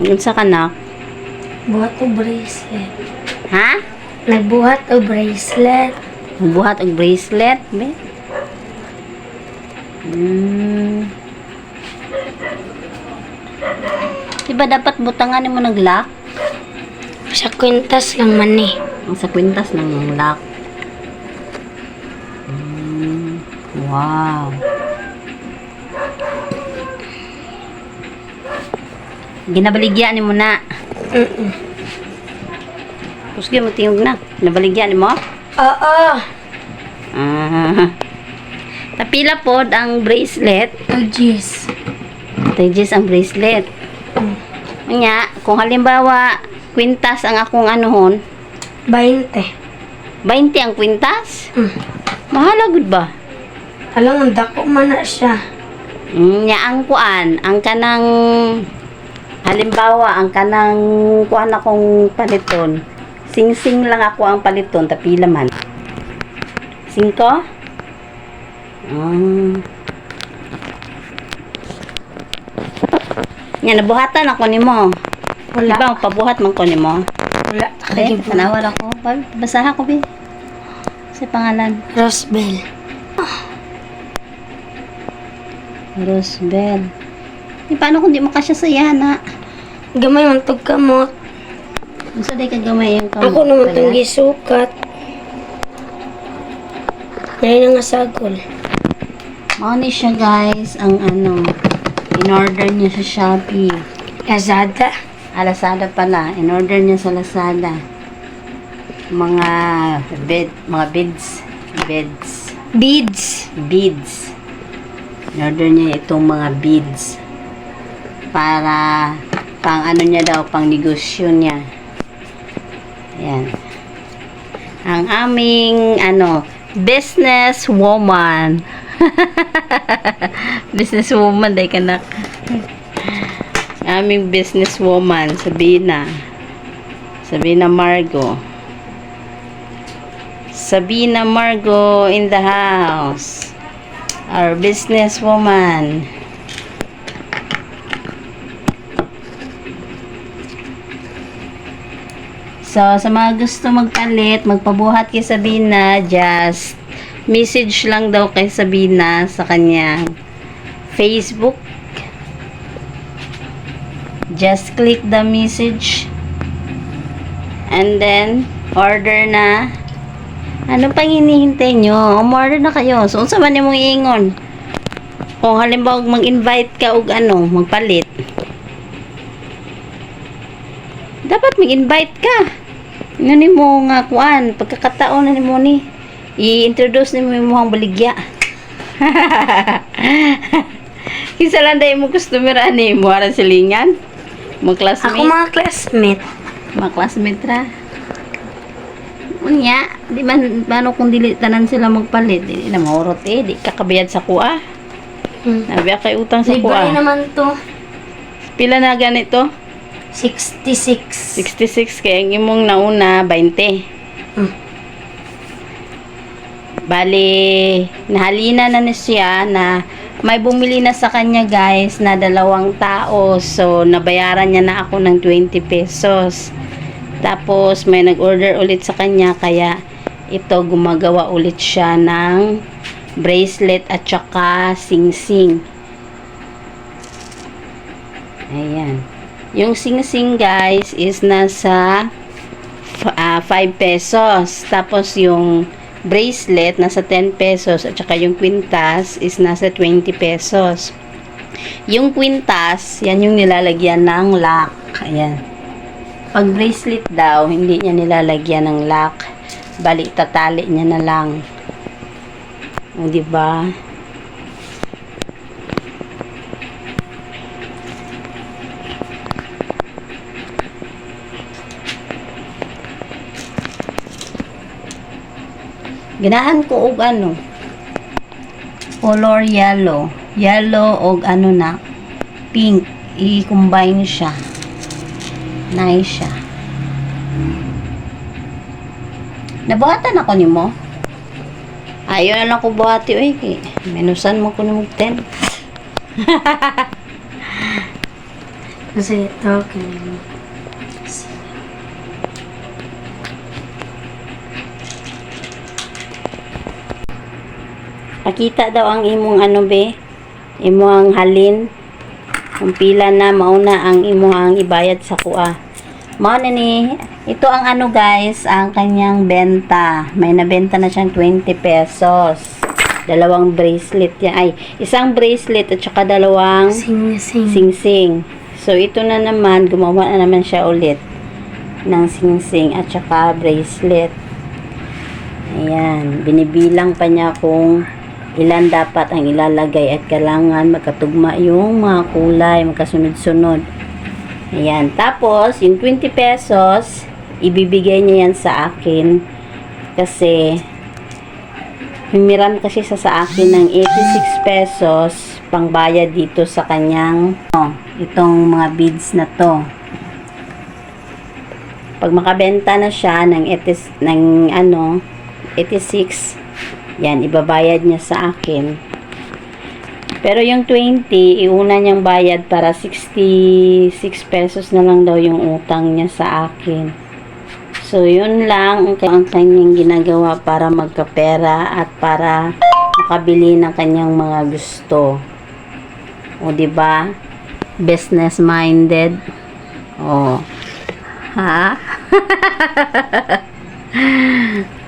Unsa ka na? Buhat o bracelet. Ha? Nagbuhat o bracelet. Buhat og bracelet, be. Hmm. Diba dapat butangan mo ng lock? Sa kwintas lang man eh. Sa kwintas ng ng lock. Hmm. Wow. Ginabaligyan ni mo na. Mm-mm. Kusgi mo tingog na. Ginabaligyan ni mo? Oo. Ah. Tapila pod ang bracelet. Jeez. Tigis ang bracelet. Mm. Nga, kung halimbawa, kwintas ang akong anuhon, 20. 20 ang kwintas? Mm. Mahala gud ba? Alam, ang dako man na siya. Mm, Nya ang kuan, ang kanang halimbawa, ang kanang kuan akong paliton. Sing-sing lang ako ang paliton, tapila man. Singko? Mm. Nya nabuhatan ako nimo. Wala. Diba, pabuhat man ko nimo. Wala. Eh, Kaya tanawal ako. Ba- Basaha ko, Bi. Sa pangalan. Rosebell. Rosebell. Eh, paano kung di mo kasya sa yana? Gamay man tog kamot. Ang sa day ka gamay yung kamot. Ako naman itong kaya? gisukat. Ngayon nga sagol. Mao ni siya, guys, ang ano, in-order niya sa Shopee. Lazada. Ah, Lazada pala. In-order niya sa Lazada. Mga bed, mga beads. Beds. Beads. beads. In-order niya itong mga beads. Para pang ano niya daw, pang negosyo niya. Ayan. Ang aming, ano, business woman. business woman, day kanak. aming business woman, Sabina. Sabina Margo. Sabina Margo in the house. Our business woman. So, sa mga gusto magpalit, magpabuhat kay Sabina, just message lang daw kay Sabina sa kanyang Facebook. Just click the message and then order na ano pang hinihintay nyo? Umorder na kayo. So, unsa man mong iingon? Kung halimbawa mag-invite ka og ano, magpalit. Dapat mag-invite ka. Nga ni mo nga kuan, pagkakataon na ni mo ni i-introduce ni mo yung muhang baligya. Kisa lang dahil mo customer ani mo aran silingan. Mo Ako classmate. mga classmate. Mga classmate ra. Unya, di man paano kung dili tanan sila magpalit, di na maurot eh, di kakabayad sa kuha. Hmm. Nabiya kay utang sa Libre kuha. naman to. Pila na ganito? 66. 66 kay ang imong nauna 20. Hmm. Bali, nahalina na ni siya na may bumili na sa kanya guys na dalawang tao. So, nabayaran niya na ako ng 20 pesos. Tapos, may nag-order ulit sa kanya kaya ito gumagawa ulit siya ng bracelet at saka sing-sing. Ayan. Yung sing-sing guys is nasa f- ah, 5 pesos. Tapos yung bracelet nasa 10 pesos at saka yung quintas is nasa 20 pesos. Yung quintas, yan yung nilalagyan ng lock. Ayan. Pag bracelet daw, hindi niya nilalagyan ng lock. Bali, tatali niya na lang. O, di ba? Ganahan ko og ano. Color yellow. Yellow og ano na. Pink. I-combine siya. Nice siya. Nabuhatan ako ni mo. Ayaw na lang ko buhati. Uy, minusan mo ko ni mo 10. Kasi ito, kanina. Pakita daw ang imong ano be, imong halin. Kung pila na mauna ang imong ibayad sa kuha. Mao na ni, ito ang ano guys, ang kanyang benta. May nabenta na siyang 20 pesos. Dalawang bracelet yan. Ay, isang bracelet at saka dalawang Sing-sing. sing-sing. So, ito na naman, gumawa na naman siya ulit ng sing-sing at saka bracelet. Ayan, binibilang pa niya kung ilan dapat ang ilalagay at kailangan magkatugma yung mga kulay, magkasunod-sunod. Ayan, tapos, yung 20 pesos, ibibigay niya yan sa akin kasi humiram kasi sa sa akin ng 86 pesos pangbayad dito sa kanyang oh, itong mga beads na to. Pag makabenta na siya ng 80, ng ano 86 yan ibabayad niya sa akin. Pero yung 20 iuna niyang bayad para 66 pesos na lang daw yung utang niya sa akin. So, yun lang ang, ang kanyang ginagawa para magkapera at para makabili ng kanyang mga gusto. O, di ba? Business minded. O. Ha?